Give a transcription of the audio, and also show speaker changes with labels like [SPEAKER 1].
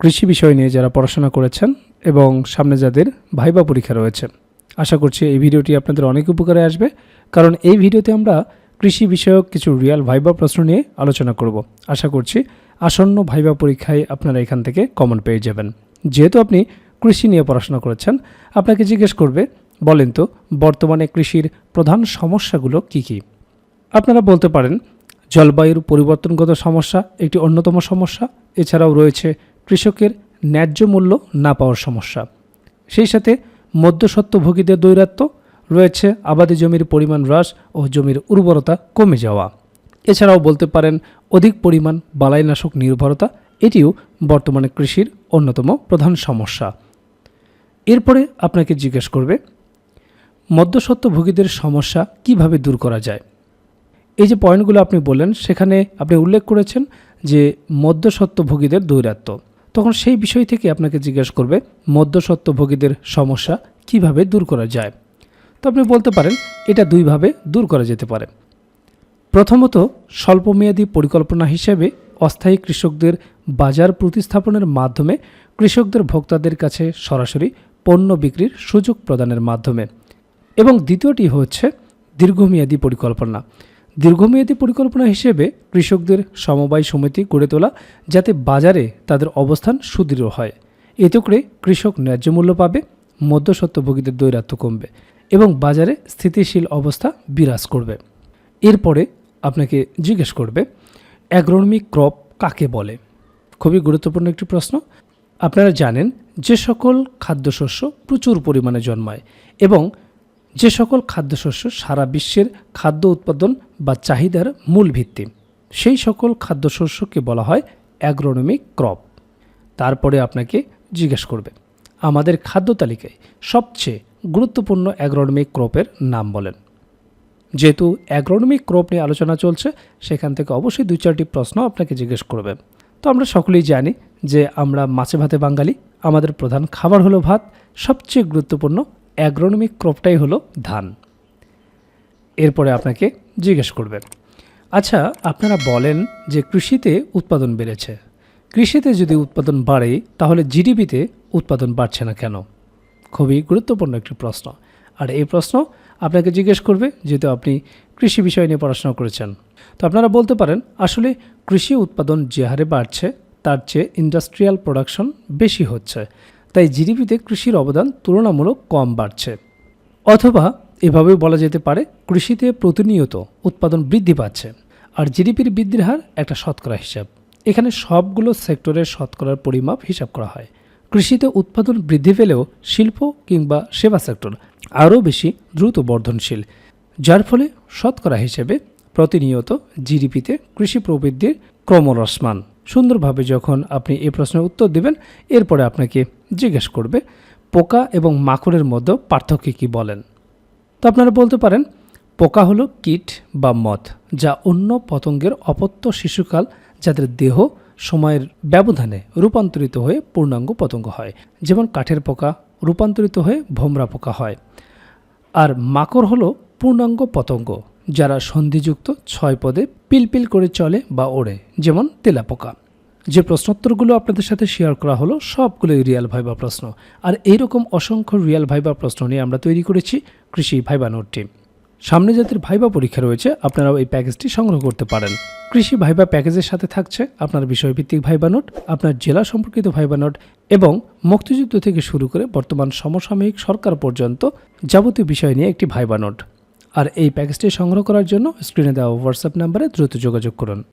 [SPEAKER 1] কৃষি বিষয় নিয়ে যারা পড়াশোনা করেছেন এবং সামনে যাদের ভাইবা পরীক্ষা রয়েছে, আশা করছি এই ভিডিওটি আপনাদের অনেক উপকারে আসবে। কারণ এই ভিডিওতে আমরা কৃষি বিষয়ক কিছু রিয়াল ভাইবা প্রশ্ন নিয়ে আলোচনা করব। আশা করছি আসন্ন ভাইবা পরীক্ষায় আপনারা এখান থেকে কমন পেয়ে যাবেন। যেহেতু আপনি কৃষি নিয়ে পড়াশোনা করেছেন, আপনাকে জিজ্ঞেস করবে, বলেন তো, বর্তমানে কৃষির প্রধান সমস্যাগুলো কি কি? আপনারা বলতে পারেন, জলবায়ুর পরিবর্তনগত সমস্যা একটি অন্যতম সমস্যা, এছাড়াও রয়েছে কৃষকের ন্যায্য মূল্য না পাওয়ার সমস্যা। সেই সাথে মধ্যস্বত্বভোগীদের দৈরাত্য, রয়েছে আবাদি জমির পরিমাণ হ্রাস ও জমির উর্বরতা কমে যাওয়া। এছাড়াও বলতে পারেন, অধিক পরিমাণ বালাইনাশক নির্ভরতা, এটিও বর্তমানে কৃষির অন্যতম প্রধান সমস্যা। এরপরে আপনাকে জিজ্ঞেস করবে, মধ্যস্বত্বভোগীদের সমস্যা কীভাবে দূর করা যায়? এই যে পয়েন্টগুলো আপনি বললেন, সেখানে আপনি উল্লেখ করেছেন যে মধ্যস্বত্বভোগীদের দৈরাত্য। তখন সেই বিষয় থেকে আপনাকে জিজ্ঞেস করবে, মধ্যস্বত্বভোগীদের সমস্যা কীভাবে দূর করা যায়? তো আপনি বলতে পারেন, এটা দুইভাবে দূর করা যেতে পারে। প্রথমত, স্বল্পমেয়াদী পরিকল্পনা হিসেবে অস্থায়ী কৃষকদের বাজার প্রতিস্থাপনের মাধ্যমে কৃষকদের ভোক্তাদের কাছে সরাসরি পণ্য বিক্রির সুযোগ প্রদানের মাধ্যমে। এবং দ্বিতীয়টি হচ্ছে, দীর্ঘমেয়াদী পরিকল্পনা। দীর্ঘমেয়াদী পরিকল্পনা হিসেবে কৃষকদের সমবায় সমিতি গড়ে তোলা যাতে বাজারে তাদের অবস্থান সুদৃঢ় হয়। এতে করে কৃষক ন্যায্য মূল্য পাবে মধ্যস্বত্বভোগীদের দৈরাত্য কমবে এবং বাজারে স্থিতিশীল অবস্থা বিরাজ করবে। এরপরে আপনাকে জিজ্ঞেস করবে অ্যাগ্রোনমিক ক্রপ কাকে বলে? খুবই গুরুত্বপূর্ণ একটি প্রশ্ন। আপনারা জানেন, যে সকল খাদ্যশস্য প্রচুর পরিমাণে জন্মায় এবং যে সকল খাদ্যশস্য সারা বিশ্বের খাদ্য উৎপাদন বা চাহিদার মূল ভিত্তি। সেই সকল খাদ্যশস্যকে বলা হয় অ্যাগ্রোনমিক ক্রপ তারপরে আপনাকে জিজ্ঞেস করবে, আমাদের খাদ্য তালিকায় সবচেয়ে গুরুত্বপূর্ণ অ্যাগ্রোনমিক ক্রপের নাম বলেন। যেহেতু অ্যাগ্রোনমিক ক্রপ নিয়ে আলোচনা চলছে, সেখান থেকে অবশ্যই দুই চারটি প্রশ্ন আপনাকে জিজ্ঞেস করবে। তো আমরা সকলেই জানি যে আমরা মাছে ভাতে বাঙালি, আমাদের প্রধান খাবার হলো ভাত, সবচেয়ে গুরুত্বপূর্ণ অ্যাগ্রোনমিক ক্রপটাই হলো ধান। এরপরে আপনাকে জিজ্ঞেস করবে আচ্ছা আপনারা বলেন যে কৃষিতে উৎপাদন বেড়েছে। কৃষিতে যদি উৎপাদন বাড়ে, তাহলে জিডিপিতে উৎপাদন বাড়ছে না কেন? খুবই গুরুত্বপূর্ণ একটি প্রশ্ন। আর এই প্রশ্ন আপনাকে জিজ্ঞেস করবে, যেহেতু আপনি কৃষি বিষয় নিয়ে পড়াশোনা করেছেন। তো আপনারা বলতে পারেন, আসলে কৃষি উৎপাদন যে হারে বাড়ছে, তার চেয়ে ইন্ডাস্ট্রিয়াল প্রোডাকশন বেশি হচ্ছে। তাই জিডিপিতে কৃষির অবদান তুলনামূলক কম বাড়ছে। অথবা এভাবেও বলা যেতে পারে, কৃষিতে প্রতিনিয়ত উৎপাদন বৃদ্ধি পাচ্ছে আর জিডিপির বৃদ্ধির হার একটা শতকরা হিসাব। এখানে সবগুলো সেক্টরের শতকরার পরিমাপ হিসাব করা হয়। কৃষিতে উৎপাদন বৃদ্ধি পেলেও শিল্প কিংবা সেবা সেক্টর আরও বেশি দ্রুত বর্ধনশীল, যার ফলে শতকরা হিসেবে প্রতিনিয়ত জিডিপিতে কৃষি প্রবৃদ্ধির ক্রমরসমান সুন্দরভাবে যখন আপনি এই প্রশ্নের উত্তর দেবেন, এরপরে আপনাকে জিজ্ঞেস করবে, পোকা এবং মাকড়ের মধ্যে পার্থক্য কী বলেন? তো আপনারা বলতে পারেন, পোকা হলো কীট বা মথ যা অন্য পতঙ্গের অপত্য শিশুকাল, যাদের দেহ সময়ের ব্যবধানে রূপান্তরিত হয়ে পূর্ণাঙ্গ পতঙ্গ হয়। যেমন কাঠের পোকা রূপান্তরিত হয়ে ভোমরা পোকা হয়। আর মাকড় হলো পূর্ণাঙ্গ পতঙ্গ, যারা সন্ধিযুক্ত ছয় পদে পিলপিল করে চলে বা ওড়ে, যেমন তেলাপোকা। যে প্রশ্নোত্তরগুলো আপনাদের সাথে শেয়ার করা হলো, সবগুলোই রিয়াল ভাইবা প্রশ্ন। আর এইরকম অসংখ্য রিয়াল ভাইবা প্রশ্ন নিয়ে আমরা তৈরি করেছি কৃষি ভাইবা নোটটি সামনে যাদের ভাইবা পরীক্ষা রয়েছে, আপনারাও এই প্যাকেজটি সংগ্রহ করতে পারেন। কৃষি ভাইবা প্যাকেজের সাথে থাকছে আপনার বিষয়ভিত্তিক ভাইবা নোট আপনার জেলা সম্পর্কিত ভাইবা নোট এবং মুক্তিযুদ্ধ থেকে শুরু করে বর্তমান সমসাময়িক সরকার পর্যন্ত যাবতীয় বিষয় নিয়ে একটি ভাইবা নোট আর এই প্যাকেজটি সংগ্রহ করার জন্য স্ক্রিনে দেওয়া হোয়াটসঅ্যাপ নাম্বারে দ্রুত যোগাযোগ করুন।